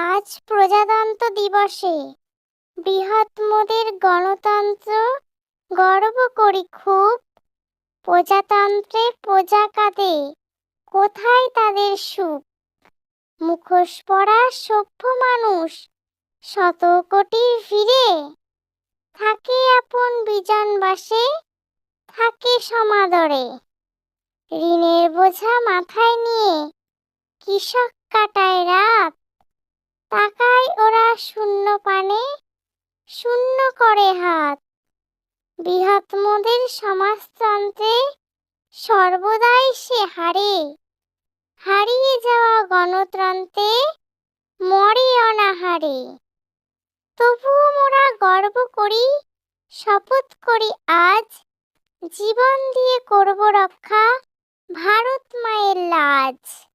আজ প্রজাতন্ত্র দিবসে। বৃহৎ মোদের গণতন্ত্র গর্ব করি খুব। প্রজাতন্ত্রে প্রজা কাঁদে, কোথায় তাদের সুখ? মুখোশ পরা সভ্য মানুষ, শত কোটির ভিড়ে। থাকে আপন বিজন বাসে থাকে সমাদরে। ঋণের বোঝা মাথায় নিয়ে কৃষক কাটায় শূন্য করে হাত। বৃহৎ মোদের সমাজতন্ত্রে সর্বদাই সে হারে। হারিয়ে যাওয়া গণতন্ত্রে মরে অনাহারে। তবুও মোরা গর্ব করি, শপথ করি আজ, জীবন দিয়ে করব রক্ষা, ভারত মায়ের লাজ।